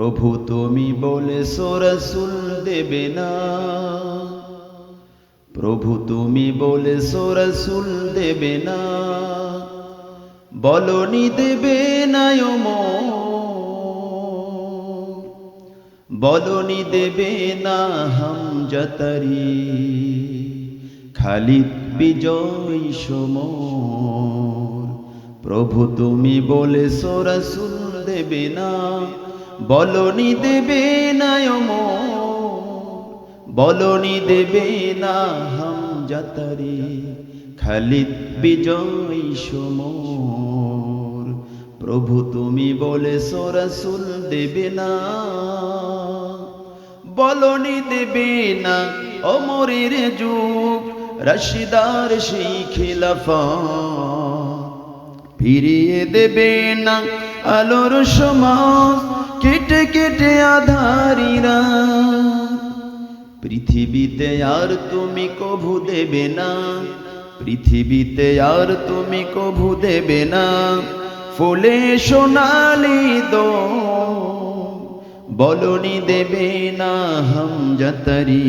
প্রভু তুমি বলে রসুল দেবে না। প্রভু তুমি বলে রসুল দেবে না। বলনি দেবে না। বলনি দেবে না হাম জতরি খালিদ বিজয় সমর। প্রভু তুমি বলে রসুল দেবে না। বলনি দেবে না। বলনি দেবে না হাম জাতারি খালিদ বিজয় সমর প্রভু তুমি বলে রসুল দেবে না, বলনি দেবে না অমরের যুগ, রশিদার সেই খিলাফা ফিরিয়ে দেবে না আলোর সমাজ কেটে কেটে আধারিরা পৃথিবীতে আর তুমি কভু দেবে না। পৃথিবীতে আর তুমি কভু দেবে না। ফুলে সোনালি দো বলনি দেবে না হাম জাতারি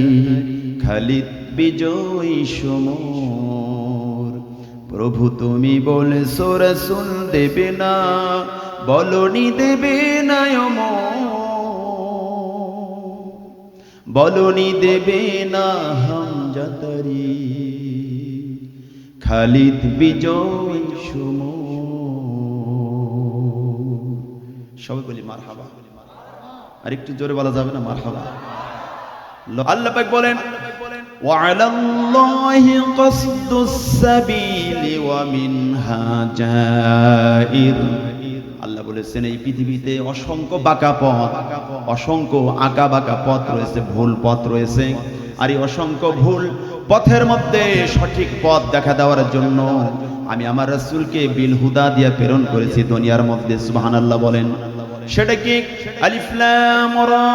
খালিদ বিজয় সমর প্রভু তুমি বলে রসুল দেবে না, বলনি দেবে না। বলনি দেবে না হাম জাতারি খালিদ বিজয় সমর সবাই বলি মার হাবা আর একটু জোরে বলা যাবে না মার হাবা আল্লাহ বলেন وعلى الله قصد السبيل ومنها جائر আল্লাহ বলেছেন এই পৃথিবীতে অসংখ্য বাঁকা পথ অসংখ্য আঁকা বাঁকা পথ রয়েছে ভুল পথ রয়েছে আর এই অসংখ্য ভুল পথের মধ্যে সঠিক পথ দেখা দেওয়ার জন্য আমি আমার রাসূলকে বিল হুদা দিয়ে প্রেরণ করেছি দুনিয়ার মধ্যে সুবহানাল্লাহ বলেন সেটা কি আলিফ লাম রা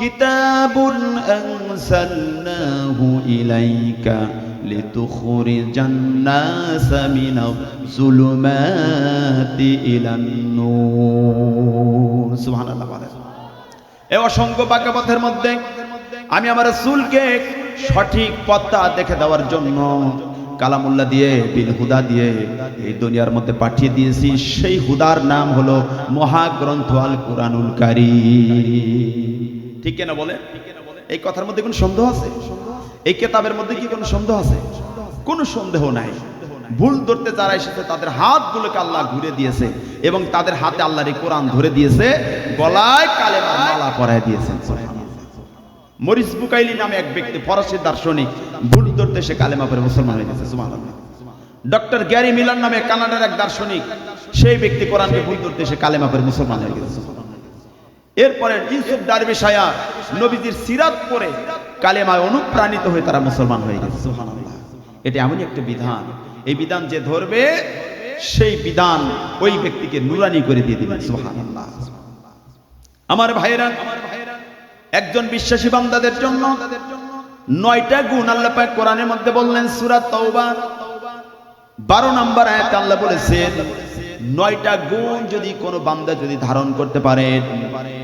كتاب أنزلناه إليك لتخرج الناس من الظلمات إلى النور سبحان الله বলেন এই অসংখ্য বাঁকা পথের মধ্যে আমি আমার রাসূলকে সঠিক পথটা দেখে দেওয়ার জন্য কালামুল্লাহ দিয়ে বিল হুদা দিয়ে এই দুনিয়ার মধ্যে পাঠিয়ে দিয়েছি সেই হুদার নাম হলো মহাগ্রন্থ আল কুরআনুল কারীম ঠিক কেনা বলে এই কথার মধ্যে কোনো সন্দেহ আছে? এই কেতাবের মধ্যে কি কোনো সন্দেহ আছে? কোনো সন্দেহ নাই। ভুল ধরতে যারা এসেছে, তাদের হাতগুলোকে আল্লাহ ঘুরে দিয়েছে এবং তাদের হাতে আল্লাহর এই কোরআন ধরে দিয়েছে, গলায় কালেমার মালা পরায় দিয়েছেন মরিস বুকাইলি নামে এক ব্যক্তি, ফরাসি দার্শনিক, ভুল ধরতে সে কালেমা পরে মুসলমান হয়ে গেছে ডক্টর গ্যারি মিলান নামে কানাডার এক দার্শনিক, সেই ব্যক্তি কোরআনকে ভুল ধরতে সে কালেমা পরে মুসলমান হয়ে গেছে এরপরে ইউসুফ ডারবিশায়া নবীজির সিরাত পরে কালেমায় অনুপ্রাণিত হয়ে তারা মুসলমান হয়ে গেছে এটা এমনই একটা বিধান। এই বিধান যে ধরবে, সেই বিধান ওই ব্যক্তিকে নুরানি করে দিয়ে দিবেন সুবহানাল্লাহ। আমার ভাইরা একজন বিশ্বাসী বান্দাদের জন্য নয়টা গুণ আল্লাহ পাক কোরআনের মধ্যে বললেন, সূরা তওবা। বারো নম্বর আয়াতে আল্লাহ বলেছেন নয়টা গুণ যদি কোনো বান্দা যদি ধারণ করতে পারে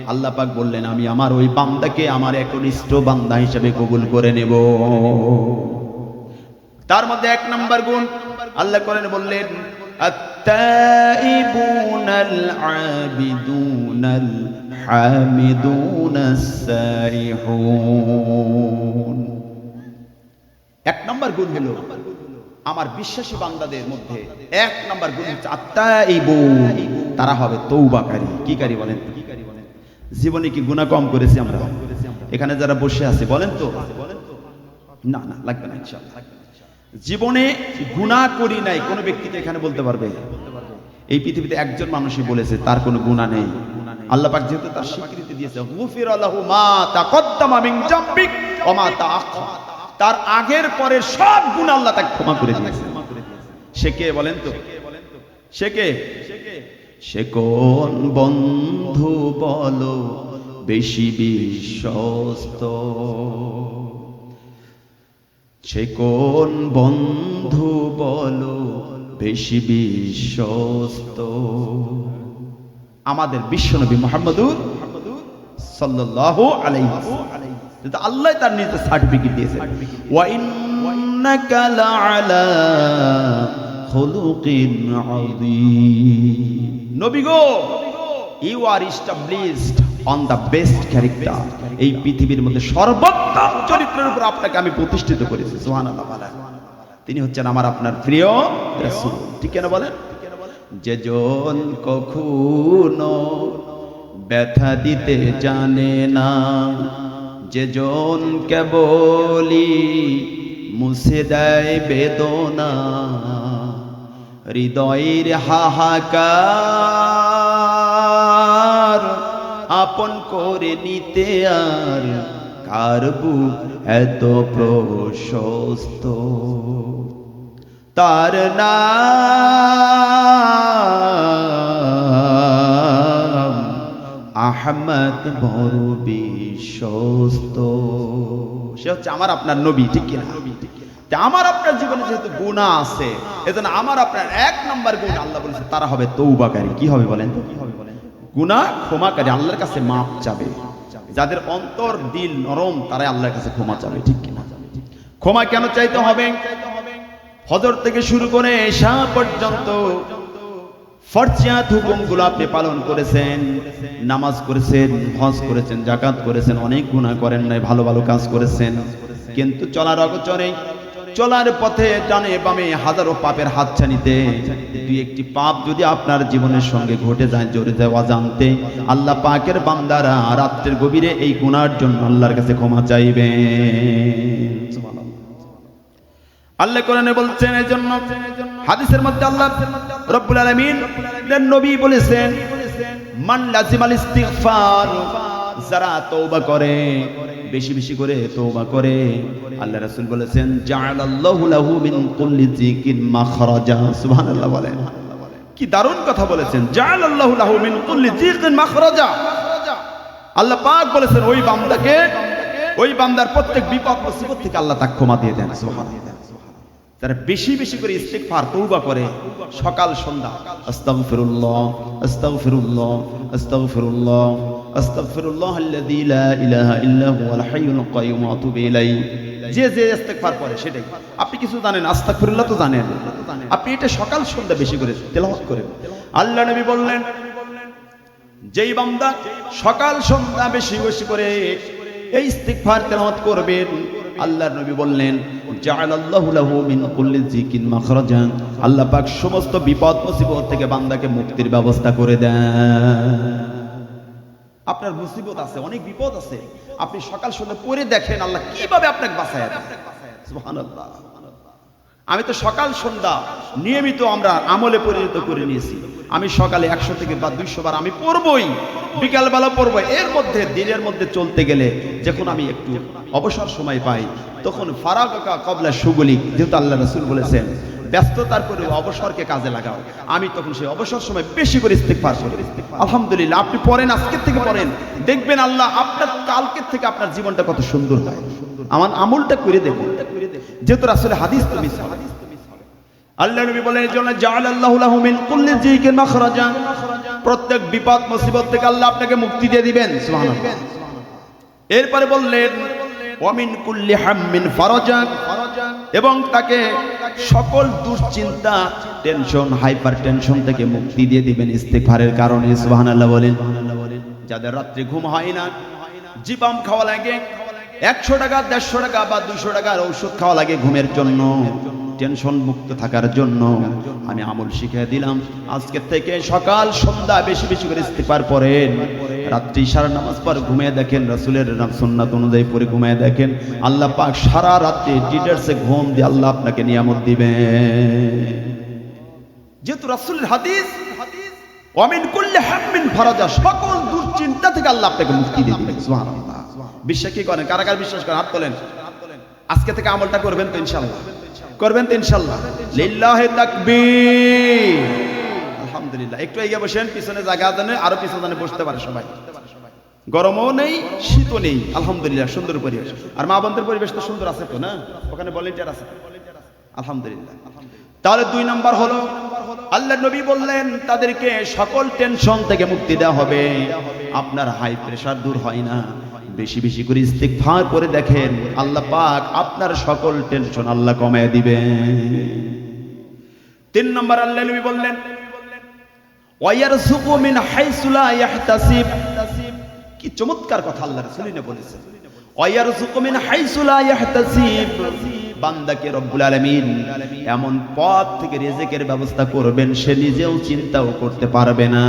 আল্লাহ পাক বললেন আমি আমার ওই বান্দাকে আমার একনিষ্ঠ বান্দা হিসেবে কবুল করে নেব তার মধ্যে এক নম্বর গুণ আল্লাহ করেন বললেন التائبون العابدون الحامدون السائحون এক নম্বর গুণ হলো আমার বিশ্বাসী বান্দাদের মধ্যে এক নাম্বার গুণ হচ্ছে আত্মাইবু তারা হবে তৌবাকারী কি কারি বলেন? জীবনে কি গুনাহ কম করেছি আমরা? এখানে যারা বসে আছে, বলেন তো? না না, লাগবে না, ইনশাআল্লাহ। জীবনে গুনাহ করি নাই, কোনো ব্যক্তিকে এখানে বলতে পারবে? এই পৃথিবীতে একজন মানুষই বলেছে, তার কোনো গুনাহ নেই। আল্লাহ পাক যেহেতু তার স্বীকৃতি দিয়েছে গুফির লাহু মা তাকদ্দামা মিন জাম্বিক ওয়া মা তাআখখার। তার আগের পরের সব গুণ আল্লাহ তাকে ক্ষমা করে দিয়েছে। সে কে বলেন তো? সে কে সে কোন বন্ধু বলো বেশি বিশ্বস্ত? সে কোন বন্ধু বলো বেশি বিশ্বস্ত? আমাদের বিশ্বনবী মোহাম্মদুর সাল্লাল্লাহু আলাইহি ওয়াসাল্লাম। কিন্তু আল্লাহ তার নিজের সার্টিফিকেট দিয়েছে। নবী গো you are established on the best character এই পৃথিবীর মধ্যে সর্বোত্তম চরিত্রের উপর আপনাকে আমি প্রতিষ্ঠিত করেছি, সুবহানাল্লাহ বলেন। তিনি হচ্ছেন আমার আপনার প্রিয় রাসূল। ঠিক কেন বলেন? যেজন কখনো ব্যথা দিতে জানে না। যেজন কেবলি মুছে দেয় বেদনা, হৃদয়ের হাহাকার আপন করে নিতে আর কার বুক এত প্রশস্ত? তার নাম আহমদ বড় বিশ্বস্ত। সে হচ্ছে আমার আপনার নবী, ঠিক কিনা? আমার আপনার জীবনে যেহেতু গুণা আছে, এজন্য আমার আপনার এক নম্বর গুণ আল্লাহ বলেছে, তারা হবে তৌবাকারী কি হবে বলেন তো? গুণা ক্ষমাকারী, আল্লাহর কাছে মাপ চাবে। যাদের অন্তর দিল নরম, তারাই আল্লাহর কাছে ক্ষমা চাবে, ঠিক কিনা? ক্ষমা কেন চাইতে হবে? ফজর থেকে শুরু করে এশা পর্যন্ত ফরজিয়াত হুকুমগুলো আপনি পালন করেছেন, নামাজ করেছেন, হজ করেছেন জাকাত করেছেন, অনেক গুনাহ করেন নাই, ভালো ভালো কাজ করেছেন। কিন্তু চলার অগচরে, চলার পথে ডানে বামে হাজারো পাপের হাতছানিতে দুই একটি পাপ যদি আপনার জীবনের সঙ্গে ঘটে যায়, জোরে দেওয়া জানতে আল্লাহ পাকের বান্দারা রাত্রের গভীরে এই গুনার জন্য আল্লাহর কাছে ক্ষমা চাইবে আল্লাহ কোরআনে বলছেন এই জন্য হাদিসের মধ্যে আল্লাহ রব্বুল আলামিন নবী বলেছেন, মান লাজিমাল ইস্তিগফার যারা তওবা করে, বেশি বেশি করে তওবা করে। আল্লাহ রাসূল বলেছেন, জাআলাল্লাহু লাহু মিন কুল্লি যিকিন মাখরাজা সুবহানাল্লাহ বলেন। কি দারুণ কথা বলেছেন, জাআলাল্লাহু লাহু মিন কুল্লি যিকিন মাখরাজা আল্লাহ পাক বলেছেন, ওই বান্দাকে, ওই বান্দার প্রত্যেক বিপদ মুসিবত থেকে আল্লাহ তাকে ক্ষমা দিয়ে দেন সুবহানাল্লাহ। তারা বেশি বেশি করে ইস্তেগফার, তওবা করে সকাল, সন্ধ্যা। আস্তাগফিরুল্লাহ আস্তাগফিরুল্লাহ আস্তাগফিরুল্লাহ আস্তাগফিরুল্লাহ আল্লাযী লা ইলাহা ইল্লা হুয়াল হাইয়ুল কাইয়ুম ওয়া আতুবু ইলাইহি। যে যে ইস্তেগফার করে সেটাই। আপনি কিছু জানেন? আস্তাগফিরুল্লাহ তো জানেন। আপনি এটা সকাল, সন্ধ্যা বেশি করে তেলাওয়াত করেন। আল্লাহ নবী বললেন, যেই বান্দা সকাল, সন্ধ্যা বেশি বেশি করে এই ইস্তিগফার তেলাওয়াত করবেন আল্লাহর নবী বললেন আল্লাহ পাক সমস্ত বিপদ মুসিবত থেকে বান্দাকে মুক্তির ব্যবস্থা করে দেন। আপনার মুসিবত আছে, অনেক বিপদ আছে। আপনি সকাল সন্ধ্যা পরে দেখেন আল্লাহ কীভাবে আপনাকে বাঁচায় আপনার সুবহানাল্লাহ। আমি তো সকাল সন্ধ্যা নিয়মিত আমরা আমলে পরিণত করে নিয়েছি। আমি সকালে একশো থেকে বা দুইশো বার আমি পড়বই, বিকালবেলা পড়ব এর মধ্যে, দিনের মধ্যে চলতে গেলে যখন আমি একটু অবসর সময় পাই, তখন ফারাকা কবলা সুগলি, যেহেতু আল্লাহ রসুল বলেছেন ব্যস্ততার পরে অবসরকে কাজে লাগাও। আমি তখন সেই অবসর সময় বেশি করে ইস্তেকবার করি। আলহামদুলিল্লাহ, আপনি পড়েন, আজকের থেকে পড়েন। দেখবেন আল্লাহ আপনার কালকের থেকে আপনার জীবনটা কত সুন্দর হয়। আমার আমলটা করে দেখুন। যেহেতু আসলে হাদিস তো আল্লাহ নবী বলেন, এই জন্য জাআলাল্লাহু লাহু মিন কুল্লি যিকিন মাখরাজা। প্রত্যেক বিপদ, মুসিবত থেকে আল্লাহ আপনাকে মুক্তি দিয়ে দিবেন। এরপরে বললেন ওয়ামিন কুল্লি হাম্মিন ফারাজা। এবং তাকে সকল দুশ্চিন্তা টেনশন হাইপার টেনশন থেকে মুক্তি দিয়ে দিবেন ইস্তেগফারের কারণে, সুবহানাল্লাহ বলেন। যাদের রাত্রে ঘুম হয় না, জিবাম খাওয়া লাগে, একশো টাকা, দেড়শো টাকা বা দুশো টাকার ঔষধ খাওয়া লাগে ঘুমের জন্য। টেনশন মুক্ত থাকার জন্য আমি আমল শিখে দিলাম। আজকে থেকে সকাল, সন্ধ্যা বেশি বেশি করে ইস্তেফার পড়েন রাত্রি সারা নামাজ পর ঘুমিয়ে দেখেন, রসুলের নাম সুন্নাত অনুযায়ী পরে ঘুমিয়ে দেখেন। আল্লাহ পাক সারা রাত্রি ডিটেলসে ঘুম দিয়ে আল্লাহ আপনাকে নিয়ামত দিবেন। যেহেতু রাসূলের হাদিস, ওয়ামিন কুল্লি হাম্মিন ফারাজা, সকল দুশ্চিন্তা থেকে আল্লাহ আপনাকে মুক্তি দিবেন। সুবহানাল্লাহ। বিশ্বাস কি করেন? কারা কারা বিশ্বাস করেন? হাত তোলেন। আজকে থেকে আমলটা করবেন তো ইনশাআল্লাহ। করবেন তো ইনশাআল্লাহ। লিল্লাহি তাকবীর। আলহামদুলিল্লাহ। একটু এগিয়ে বসেন, পিছনে জায়গা দেন আরও পিছনে বসতে পারে সবাই। গরমও নেই, শীতও নেই। আলহামদুলিল্লাহ, সুন্দর পরিবেশ। আর মা বোনদের পরিবেশ তো সুন্দর আছে তো, না? ওখানে ভলেন্টিয়ার আছে। আলহামদুলিল্লাহ। তাহলে দুই নাম্বার হলো আল্লাহ নবী বললেন, তাদেরকে সকল টেনশন থেকে মুক্তি দেওয়া হবে। আপনার হাই প্রেশার দূর হয় না। বেশি বেশি করে ইস্তেগফার করে দেখেন, আল্লাহ পাক আপনার সকল টেনশন আল্লাহ কমায় দিবেন। তিন নম্বর আল্লাহ নবী বললেন কি চমৎকার কথা আল্লাহ রাসূলিনে বলেছেন। বান্দাকে রব্বুল এমন পথ থেকে রিজিকের ব্যবস্থা করবেন, সে নিজেও চিন্তাও করতে পারবে না।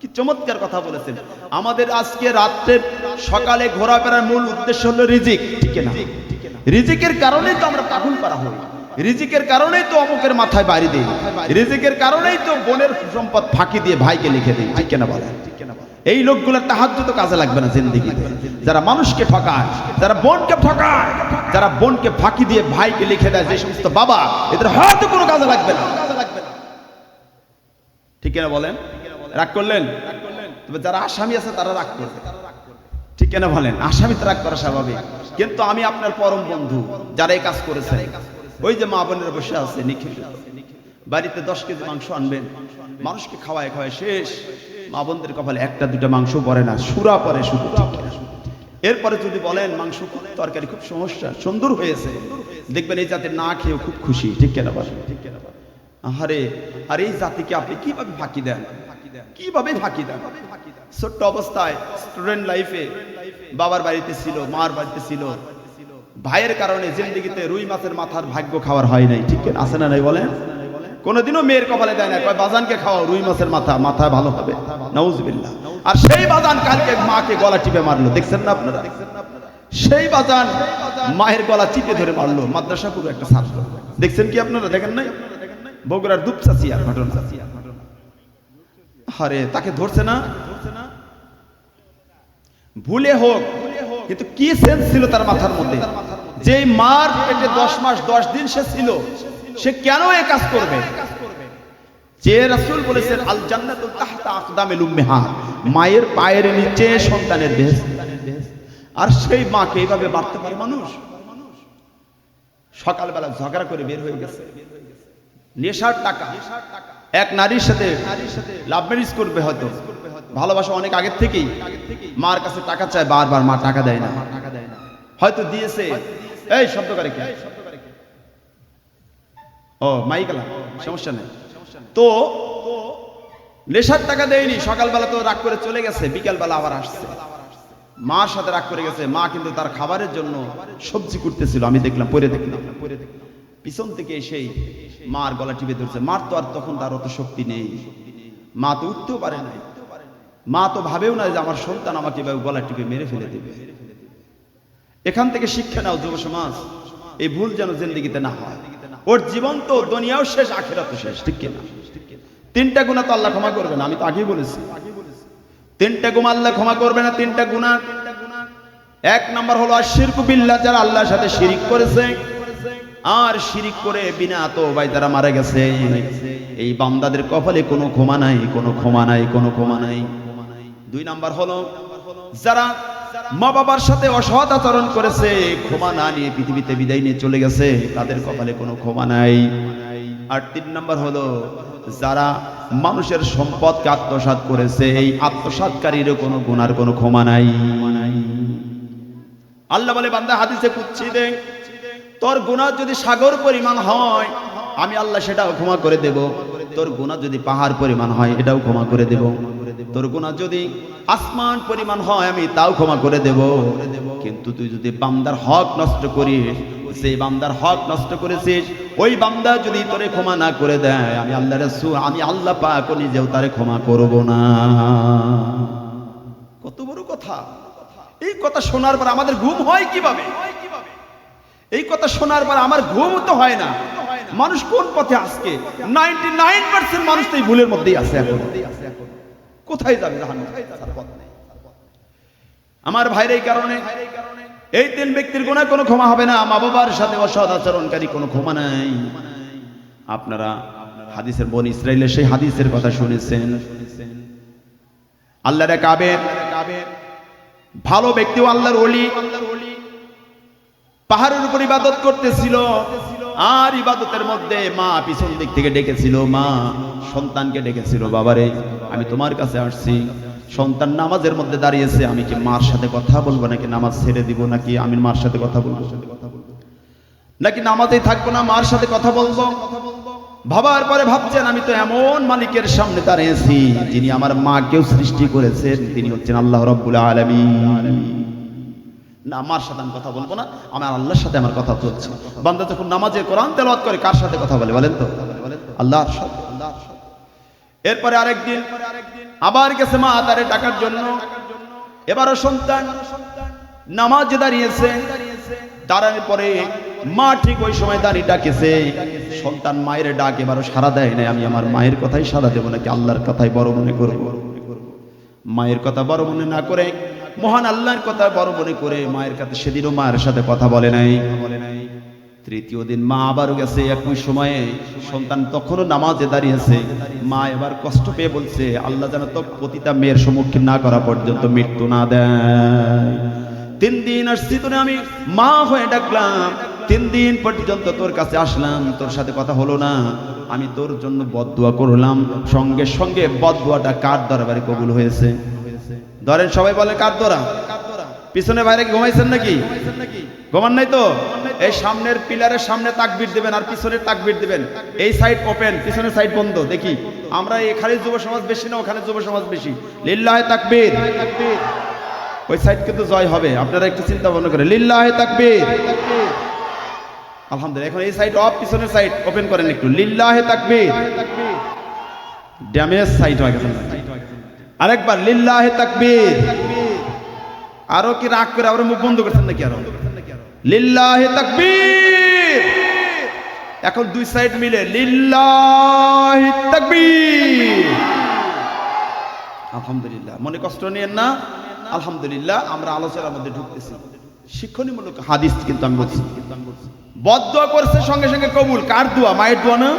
কি চমৎকার কথা বলেছেন। আমাদের আজকে রাত্রে সকালে ঘোরাফেরার মূল উদ্দেশ্য হলো রিজিক, ঠিক না? রিজিকের কারণেই তো আমরা পাগল করা হই। রিজিকের কারণেই তো অমুকের মাথায় বাড়ি দেই। রিজিকের কারণেই তো বোনের সম্পদ ফাঁকি দিয়ে ভাইকে লিখে দেই, ঠিক না বলেন? এই লোকগুলোর তাহাজ্জুদ তো কাজে লাগবে না জিন্দিগিতে। যারা মানুষকে ঠকায়, যারা বোনকে ঠকায়, যারা বোনকে ফাঁকি দিয়ে ভাইকে লিখে দেয় যে সমস্ত বাবা, এদের হয়তো কোনো কাজে লাগবে না। ঠিক না বলেন? রাগ করলেন? তবে যারা আসামি আছে, তারা রাগ করবে। ঠিক না বলেন? আসামি তো রাগ করা স্বাভাবিক। কিন্তু আমি আপনার পরম বন্ধু, যারা এই কাজ করেছে ওই যে মা বোনের বসে আছে, নিখিল। বাড়িতে দশ কেজি মাংস আনবেন। মানুষকে খাওয়ায় খাওয়ায় শেষ। মা বোনদের কপালে একটা দুটা মাংস পরে না, সুরা পরে শুধু। এরপরে যদি বলেন, মাংস খুব তরকারি, খুব সমস্যা, সুন্দর হয়েছে। দেখবেন এই জাতের না খেয়েও খুব খুশি। ঠিক কেনা বলেন? ঠিক কেনা আহারে, আর এই জাতিকে আপনি কীভাবে ফাঁকি দেন? কীভাবে ফাঁকি দেন ছোট্ট অবস্থায় স্টুডেন্ট লাইফে বাবার বাড়িতে ছিল, মার বাড়িতে ছিল। ভাইয়ের কারণে জিন্দিগিতে রুই মাছের মাথার ভাগ্য খাওয়ার হয় নাই। ঠিক আছে না নাই বলেন? কোনোদিনও মেয়ের কপালে দেয় না। বাজানকে খাওয়াও, রুই মাছের মাথা মাথা ভালো হবে। নাউজবিল্লাহ। আর সেই বাজান কালকে মাকে গলা টিপে মারলো। দেখছেন না আপনারা? সেই বাজান মায়ের গলা চিপে ধরে মারলো। মাদ্রাসা পুরো একটা ছাত্র। দেখছেন কি আপনারা? দেখেন নাই? বগুড়ার দুপচাচিয়া ঘটনা। আরে তাকে ধরছে না? ভুলে হোক, কিন্তু কি সেন্স ছিল তার মাথার মধ্যে? যে মার পেটে দশ মাস, দশ দিন সে ছিল, সে কেন এ কাজ করবে? যে রাসূল বলেছেন, আল জান্নাতুল তাহতা আকদামিল উম্মাহা মায়ের পায়ের নিচে সন্তানের বেহেশত আর সেই মাকে এইভাবে বাড়তে পারে মানুষ? সকালবেলা ঝগড়া করে বের হয়ে গেছে। নেশার টাকা নেশার টাকা। এক নারীর সাথে লাভ ম্যারেজ করবে হয়তো। ভালোবাসা অনেক আগের থেকেই মার কাছে টাকা চায়, বারবার মা টাকা দেয় না। হয়তো দিয়েছে। এই শব্দ করে কে? ও মাইকালা সমস্যা নেই। তো নেশার টাকা দেয়নি, সকালবেলা তো রাগ করে চলে গেছে, বিকালবেলা আবার আসছে। মার সাথে রাগ করে গেছে, মা কিন্তু তার খাবারের জন্য সবজি করতেছিল আমি দেখলাম পরে দেখলাম পরে দেখলাম। পিছন থেকে এসেই মার গলা টিপে ধরছে। মার তো আর তখন তার অত শক্তি নেই। মা তো উঠতেও পারে না মা তো ভাবেও না যে আমার সন্তান আমাকে এভাবে গলা টিপে মেরে ফেলে দেবে। এখান থেকে শিক্ষা নাও যুব সমাজ, এই ভুল যেন জিন্দিগিতে না হয়। ওর জীবন তো দুনিয়াও শেষ, আখেরাতও শেষ, ঠিক কিনা তিনটা গুণা তো আল্লাহ ক্ষমা করবে না, আমি তো আগেই বলেছি। তিনটা গুণা আল্লাহ ক্ষমা করবে না, তিনটা গুণা। এক নম্বর হলো আশিরকু বিল্লাহ, যারা আল্লাহর সাথে শিরিক করেছে। আর শিরিক করে বিনা তো ভাই তারা মারা গেছে। এই বান্দাদের কপালে কোনো ক্ষমা নাই, কোনো ক্ষমা নাই, কোনো ক্ষমা নাই। দুই নাম্বার হলো, যারা মা বাবার সাথে অসৎ আচরণ করেছে, ক্ষমা না নিয়ে পৃথিবীতে বিদায় নিয়ে চলে গেছে, তাদের কপালে কোনো ক্ষমা নাই। আর তিন নাম্বার হলো, যারা মানুষের সম্পদকে আত্মসাৎ করেছে, এই আত্মসাৎকারীরও কোনো গুনার কোনো ক্ষমা নাই। আল্লাহ বলে, বান্দা হাদিসে কুচ্ছি দে তোর গুনাহ যদি সাগর পরিমাণ হয়, আমি আল্লাহ সেটাও ক্ষমা করে দেব। তোর গুনাহ যদি পাহাড় পরিমাণ হয়, এটাও ক্ষমা করে দেব। তোর গুনাহ যদি আসমান পরিমাণ হয়, আমি তাও ক্ষমা করে দেব। কিন্তু তুই যদি বান্দার হক নষ্ট করিস, সেই বান্দার হক নষ্ট করেছিস, ওই বান্দা যদি তোরে ক্ষমা না করে দেয়, আমি আল্লাহ রাসূল, আমি আল্লাহ পাক নিজেও তারে ক্ষমা করব না। কত বড় কথা। এই কথা শোনার পর আমাদের ঘুম হয় কীভাবে? এই কথা শোনার পর আমার ঘুম তো হয় না। মানুষ কোন পথে আজকে? নাইনটি নাইন পার্সেন্ট মানুষ তো এই ভুলের মধ্যেই আছে এখন। কোথায় যাবে। আমার ভাইয়ের এই কারণে এই তিন ব্যক্তির গুণা কোনো ক্ষমা হবে না। মা বাবার সাথে অসৎ আচরণকারী কোনো ক্ষমা নাই। আপনারা হাদিসের বোন ইসরায়েলের সেই হাদিসের কথা শুনেছেন। আল্লাহর কাবে ভালো ব্যক্তিও আল্লাহর ওলি। পাহাড়ের উপর ইবাদত করতেছিল। আর ইবাদতের মধ্যে মা পিছন দিক থেকে ডেকেছিল, মা, সন্তানকে ডেকেছিল, বাবারে, আমি তোমার কাছে আসছি। সন্তান নামাজের মধ্যে দাঁড়িয়েছে, আমি কি মার সাথে কথা বলব নাকি নামাজ ছেড়ে দিব নাকি আমি মার সাথে কথা বলব? নাকি নামাজেই থাকব না, মার সাথে কথা বলব? ভাবার পরে ভাবছেন, আমি তো এমন মালিকের সামনে দাঁড়িয়েছি, যিনি আমার মাকেও সৃষ্টি করেছেন, তিনি হচ্ছেন আল্লাহ রব্বুল আলমী না, আমার সাথে আমি কথা বলব না আমার আল্লাহর সাথে আমার কথা চলছে বান্দা যখন নামাজে কোরআন তেলাওয়াত করে, কার সাথে কথা বলে বলেন তো? আল্লাহর সাথে আল্লাহর সাথে। এরপরে আরেকদিন, আবার গেছে মা তারে টাকার জন্য। এবারও সন্তান নামাজে দাঁড়িয়েছে, দাঁড়ানোর পরে মা ঠিক ওই সময় দাঁড়িয়ে ডাকেছে, সন্তান মায়ের ডাক এবারও সারা দেয় নাই, আমি আমার মায়ের কথাই সারা দেবো নাকি আল্লাহর কথাই বড় মনে করব? মায়ের কথা বড় মনে না করে মহান আল্লাহর কথা বড় মনে করে মায়ের কাছে সেদিনও মায়ের সাথে কথা বলে নাই। বলে নাই তৃতীয় দিন মা আবারও গেছে একই সময়ে। সন্তান তখনও নামাজে দাঁড়িয়েছে। মা এবার কষ্ট পেয়ে বলছে, আল্লাহ যেন তো প্রতিটা মেয়ের সম্মুখীন না করা পর্যন্ত মৃত্যু না দেয়। তিন দিন আসছি তোরে আমি মা হয়ে ডাকলাম, তিন দিন পর্যন্ত তোর কাছে আসলাম, তোর সাথে কথা হলো না। আমি তোর জন্য বদদুয়া করলাম। সঙ্গে সঙ্গে বদদুয়াটা কার দরবারে কবুল হয়েছে? ধরেন সবাই বলে, কার দোরা পিছনে বাইরে কি ঘুমাইছেন নাকি? ঘুমান নাই তো? এই সামনের পিলারের সামনে তাকবির দিবেন আর পিছনের তাকবির দিবেন। এই সাইড ওপেন পিছনের সাইড বন্ধ, দেখি। আমরা এখানে যুব সমাজ বেশি না, ওখানে যুব সমাজ বেশি। লিল্লাহে তাকবীর। ওই সাইড কিন্তু জয় হবে, আপনারা একটু চিন্তা ভাবনা করে লিল্লাহে তাকবীর। আলহামদুলিল্লাহ, এখন এই সাইড অফ পিছনের সাইড ওপেন করেন একটু। লিল্লাহে তাকবীর। ড্যামেজ সাইড হয়ে গেছে। আরেকবার, লিল্লাহে তাকবীর। আরও কি রাগ করে আবার মুখ বন্ধ করছেন নাকি আরও? লিল্লাহে তাকবীর। এখন দুই সাইড মিলে, লিল্লাহি তাকবীর। আলহামদুলিল্লাহ। মনে কষ্ট নিয়েন না? আলহামদুলিল্লাহ, আমরা আলোচনার মধ্যে ঢুকতেছি। শিক্ষণীমূলক হাদিস কিন্তু আমি বলছি। বদদোয়া করছে, সঙ্গে সঙ্গে কবুল। কার দোয়া? মায়ের দোয়া না?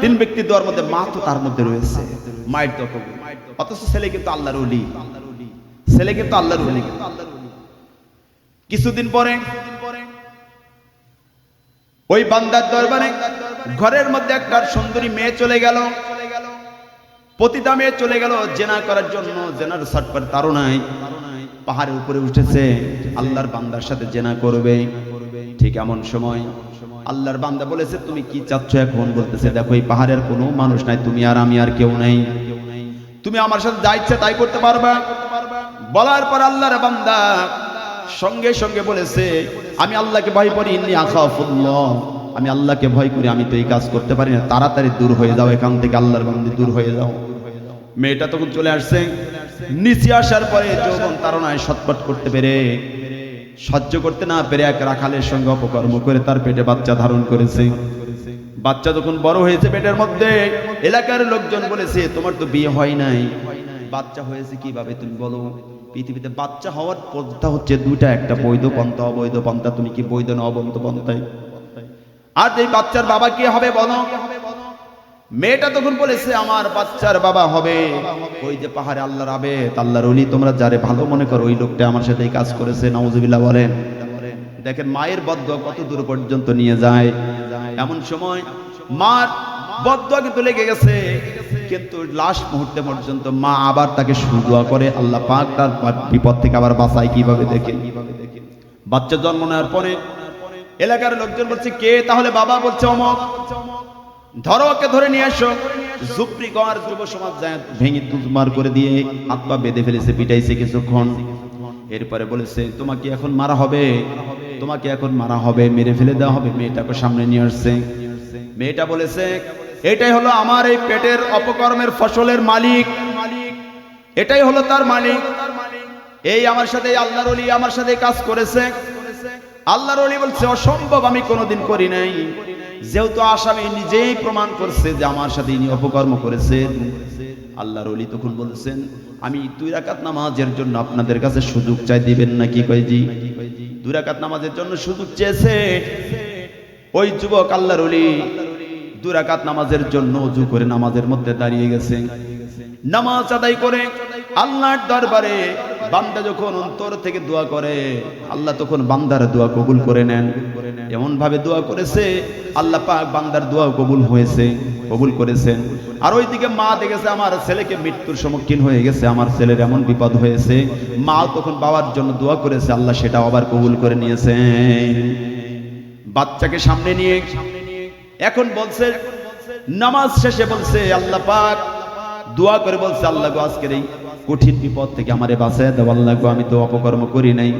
তিন ব্যক্তির দোয়ার মধ্যে মা তো তার মধ্যে রয়েছে। মায়ের দোয়া কবুল। অথচ ছেলে কিন্তু আল্লাহর ওলি। ছেলে কিন্তু আল্লাহর ওলি। কিছুদিন পরে ওই বান্দার দরবারে ঘরের মধ্যে একটা সুন্দরী মেয়ে চলে গেল। পতিতা মেয়ে চলে গেল জেনা করার জন্য। জেনার সটপার তারুণায় পাহাড়ের উপরে উঠেছে। আল্লাহর বান্দার সাথে জেনা করবে। ঠিক এমন সময় আল্লাহর বান্দা বলেছে, তুমি কি চাচ্ছ এখন? বলতেছে, দেখো, এই পাহাড়ের কোনো মানুষ নাই। তুমি আর আমি আর কেউ নেই। তুমি আমার সাথে যা ইচ্ছা তাই করতে পারবা। বলার পর আল্লাহর বান্দা সঙ্গে সঙ্গে বলেছে, আমি আল্লাহকে ভয় করি, ইন্নি আখাফুল্লাহ। আমি আল্লাহকে ভয় করি, আমি তো এই কাজ করতে পারি না। তাড়াতাড়ি দূর হয়ে যাও, এখান থেকে আল্লাহর বান্দি দূর হয়ে যাও। মেয়েটা তখন চলে আসছে। নিচে আসার পরে যৌবন তারনায় সৎপট করতে পেরে, সহ্য করতে না পেরে এক রাখালের সঙ্গে অপকর্ম করে তার পেটে বাচ্চা ধারণ করেছে। বাচ্চা যখন বড় হয়েছে পেটের মধ্যে, এলাকার লোকজন বলেছে, তোমার তো বিয়ে হয় নাই। বাচ্চা হয়েছে কীভাবে তুমি বলো? পৃথিবীতে বাচ্চা হওয়ার পন্থা হচ্ছে দুইটা, একটা বৈধ পন্থা, অবৈধ পন্থা। তুমি কি বৈধ না অবৈধ পন্থায় আর এই বাচ্চার বাবা কি হবে বলো? মেয়েটা তখন বলেছে, আমার বাচ্চার বাবা হবে। ওই যে পাহাড়ে আল্লাহর আবে আল্লাহর অলি তোমরা যারে ভালো মনে করো, ওই লোকটা আমার সাথে এই কাজ করেছে নওয়াজুবিল্লাহ বলেন। দেখেন মায়ের বদ্ধ কত দূর পর্যন্ত নিয়ে যায়। এমন সময় মার বদ্ধ কিন্তু লেগে গেছে। কিন্তু লাস্ট মুহূর্তে পর্যন্ত মা আবার তাকে সুদোয়া করে, আল্লাহ পাক তার বিপদ থেকে আবার বাঁচায় কীভাবে দেখে। বাচ্চা জন্ম নেওয়ার পরে এলাকার লোকজন বলছে, কে তাহলে? বাবা বলছে অমক ধরো ওকে ধরে নিয়ে আসো। জুপ্রি গড় যুব সমাজ ভেঙে তুজমার করে দিয়ে হাত পা বেঁধে ফেলেছে, পিটাইছে কিছুক্ষণ। এরপরে বলেছে, তোমাকে এখন মারা হবে। তোমাকে এখন মারা হবে। মেরে ফেলে দেওয়া হবে। মেয়েটাকে সামনে নিয়ে আসছে। মেয়েটা বলেছে, এটাই হলো আমার এই পেটের অপকর্মের ফসলের মালিক। এটাই হলো তার মালিক। এই আমার সাথে আল্লাহর অলি আমার সাথে কাজ করেছে। আল্লাহর অলি বলছে, অসম্ভব, আমি কোনোদিন করি নাই। যেহেতু আসামি নিজেই প্রমাণ করছে যে আমার সাথে ইনি অপকর্ম করেছেন। আল্লাহর অলি তখন বলছেন, আমি দুই রাকাত নামাজের জন্য আপনাদের কাছে সুযোগ চাই, দিবেন নাকি? কয়জি দুই রাকাত নামাজের জন্য সুযোগ চেয়েছে। ওই যুবক আল্লাহর অলি দুই রাকাত নামাজের জন্য উজু করে নামাজের মধ্যে দাঁড়িয়ে গেছে। নামাজ আদায় করে আল্লাহর দরবারে বান্দা যখন অন্তর থেকে দোয়া করে, আল্লাহ তখন বান্দার দোয়া কবুল করে নেন। এমন ভাবে দোয়া করেছে, আল্লাহ পাক বান্দার দোয়া কবুল হয়েছে, কবুল করেছেন। আর ওইদিকে মা দেখেছে আমার ছেলেকে মৃত্যুর সম্মুখীন হয়ে গেছে, আমার ছেলের এমন বিপদ হয়েছে, মা তখন বাবার জন্য দোয়া করেছে, আল্লাহ সেটা আবার কবুল করে নিয়েছে। বাচ্চাকে সামনে নিয়ে এখন বলছে, নামাজ শেষে বলছে, আল্লাহ পাক দোয়া করে বলছে, আল্লাহ গো, আজকের এই কঠিন বিপদ থেকে আমারে বাঁচায় দাও, আল্লাহ গো, আমি তো অপকর্ম করি নাই।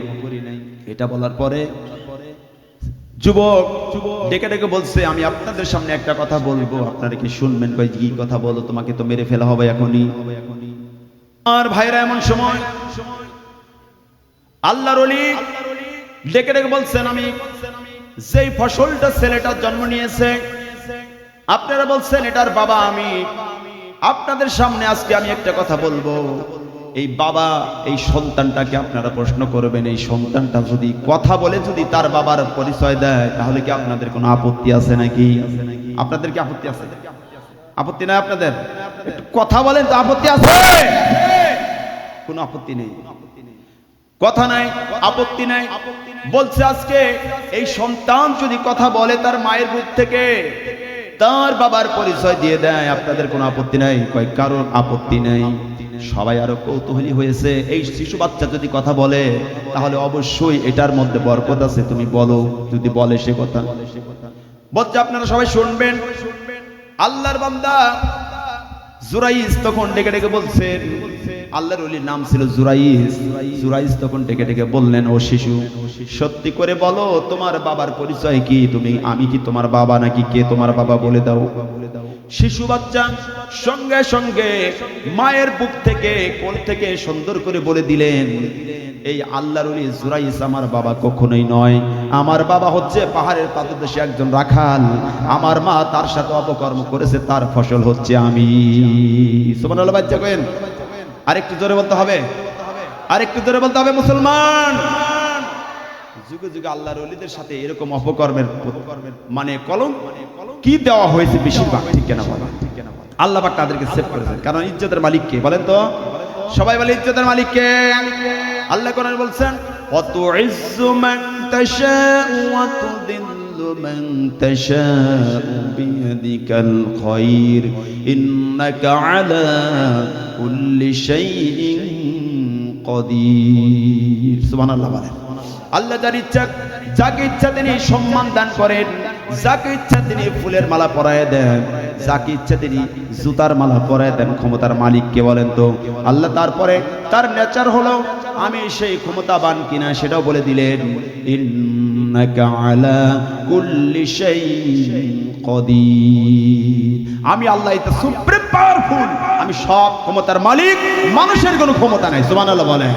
এটা বলার পরে যুবক ডেকে ডেকে বলছে আমি আপনাদের সামনে একটা কথা বলব। আপনারা কি শুনবেন? কই কি কথা বলো? তোমাকে তো মেরে ফেলা হবে এখনই। আর ভাইরা এমন সময় আল্লাহর অলি ডেকে ডেকে বলছেন আমি যেই ফসলটা ছেলেটার জন্ম নিয়েছে আপনারা বলছেন এটার বাবা আমি। আপনাদের সামনে আজকে আমি একটা কথা বলব। এই বাবা, এই সন্তানটাকে আপনারা প্রশ্ন করবেন, এই সন্তানটা যদি কথা বলে যদি তার বাবার পরিচয় দেয়, তাহলে কি আপনাদের কোনো আপত্তি আছে নাকি? আপনাদের কি আপত্তি আছে? আপত্তি নাই আপনাদের? একটু কথা বলেন তো আপত্তি আছে? কোনো আপত্তি নেই। কথা নাই, আপত্তি নাই। বলছে আজকে, এই সন্তান যদি কথা বলে তার মায়ের মুখ থেকে, তার বাবার পরিচয় দিয়ে দেয়, আপনাদের কোনো আপত্তি নাই? কয়, কারোর আপত্তি নেই। সবাই আরও কৌতূহলী হয়েছে। এই শিশু বাচ্চা যদি কথা বলে, তাহলে অবশ্যই এটার মধ্যে বরকত আছে। তুমি বলো, যদি বলে সে কথা। বলছে আপনারা সবাই শুনবেন। আল্লাহর বান্দা জুরাইস তখন ডেকে ডেকে বলছেন আল্লাহর ওলির নাম ছিল জুরাইস। জুরাইস তখন ডেকে ডেকে বললেন, ও শিশু, সত্যি করে বলো, তোমার বাবার পরিচয় কি? তুমি, আমি কি তোমার বাবা নাকি? কে তোমার বাবা বলে দাও? শিশু বাচ্চা সঙ্গে সঙ্গে মায়ের বুক থেকে কোল থেকে সুন্দর করে বলে দিলেন, এই আল্লাহর ওলি জুরাইস আমার বাবা কখনোই নয়। আমার বাবা হচ্ছে পাহাড়ের পাদদেশে একজন রাখাল। আমার মা তার সাথে অপকর্ম করেছে, তার ফসল হচ্ছে আমি। সুবহানাল্লাহ, বাচ্চা কেন আরেকটু জোরে বলতে হবে। আরেকটু জোরে বলতে হবে, মুসলমান। যুগে যুগে আল্লাহর ওলিদের সাথে এরকম অপকর্মের মানে কলম কি দেওয়া হয়েছে বেশিরভাগ? ঠিক কেনা বলা? আল্লাহ পাক তাদেরকে সেভ করেছেন কারণ ইজ্জতের মালিক কে? বলেন তো। সবাই বলে, ইজ্জতের মালিক কে? আল্লাহ কোরআন বলছেন অত ইজ্জু মান তাশাউ ওয়া তুদিল্লু মান তাশাউ বিয়াদিকাল খায়র ইন্নাকা আলা কুল্লি শাইইন কদির। বলেন। আল্লাহ যার ইচ্ছা, যাকে ইচ্ছা তিনি সম্মান দান করেন। যাকে ইচ্ছা তিনি ফুলের মালা পরায় দেন, যাকে ইচ্ছা তিনি জুতার মালা পরায় দেন ক্ষমতার মালিককে বলেন তো? আল্লাহ তারপরে তার নেচার হলো, আমি সেই ক্ষমতাবান কিনা সেটাও বলে দিলেন আমি আল্লাহ সুপ্রিম পাওয়ারফুল, আমি সব ক্ষমতার মালিক, মানুষের কোনো ক্ষমতা নাই, সুবহানাল্লাহ বলেন।